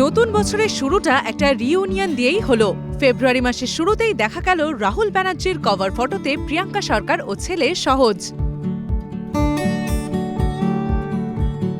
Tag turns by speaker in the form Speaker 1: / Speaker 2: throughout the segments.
Speaker 1: নতুন বছরের শুরুটা একটা রিউনিয়ন দিয়েই হলো। ফেব্রুয়ারি মাসের শুরুতেই দেখা গেল রাহুল ব্যানার্জির কভার ফটোতে প্রিয়াঙ্কা সরকার ও ছেলে সহজ।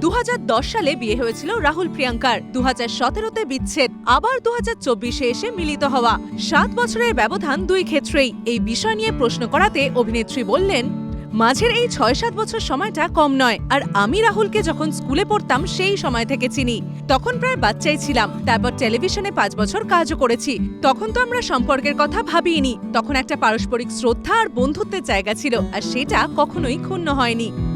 Speaker 1: দু হাজার দশ সালে বিয়ে হয়েছিল রাহুল প্রিয়াঙ্কার। দু হাজার সতেরোতে বিচ্ছেদ, আবার দু হাজার চব্বিশে এসে মিলিত হওয়া। সাত বছরের ব্যবধান দুই ক্ষেত্রেই। এই বিষয় নিয়ে প্রশ্ন করাতে অভিনেত্রী বললেন মাঝের এই ছয় সাত বছর সময়টা কম নয়। আর আমি রাহুলকে যখন স্কুলে পড়তাম, সেই সময় থেকে চিনি। তখন প্রায় বাচ্চাই ছিলাম। তারপর টেলিভিশনে পাঁচ বছর কাজও করেছি। তখন তো আমরা সম্পর্কের কথা ভাবিনি তখন একটা পারস্পরিক শ্রদ্ধা আর বন্ধুত্বের জায়গা ছিল। আর সেটা কখনোই ক্ষুণ্ণ হয়নি।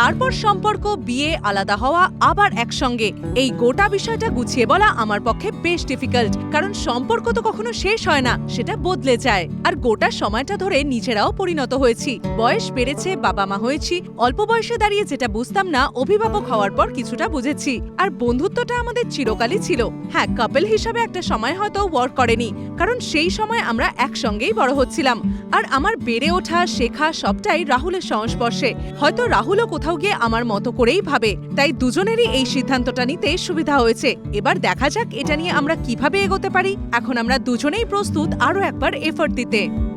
Speaker 1: তারপর সম্পর্ক, বিয়ে আলাদা হওয়া, আবার একসঙ্গে। এই গোটা বিষয়টা গুছিয়ে বলা আমার পক্ষে বেশ ডিফিকাল্ট কারণ সম্পর্ক তো কখনো শেষ হয় না, সেটা বদলে যায়। আর গোটা সময়টা ধরে নিজেরাও পরিণত হয়েছি। বয়স বেড়েছে, বাবা মা হয়েছি, অল্প বয়সে দাঁড়িয়ে যেটা বুঝতাম না, অভিভাবক হওয়ার পর কিছুটা বুঝেছি। আর বন্ধুত্বটা আমাদের চিরকালই ছিল। হ্যাঁ কাপেল হিসাবে একটা সময় হয়তো ওয়ার্ক করেনি। কারণ সেই সময় আমরা একসঙ্গেই বড় হচ্ছিলাম। আর আমার বেড়ে ওঠা, শেখা সবটাই রাহুলের সংস্পর্শে। হয়তো রাহুলও কোথাও গিয়ে আমার মতো করেই ভাবে। তাই দুজনেরই এই সিদ্ধান্তটা নিতে সুবিধা হয়েছে। এবার দেখা যাক এটা নিয়ে আমরা কীভাবে এগোতে পারি। এখন আমরা দুজনেই প্রস্তুত আরও একবার এফোর্ট দিতে।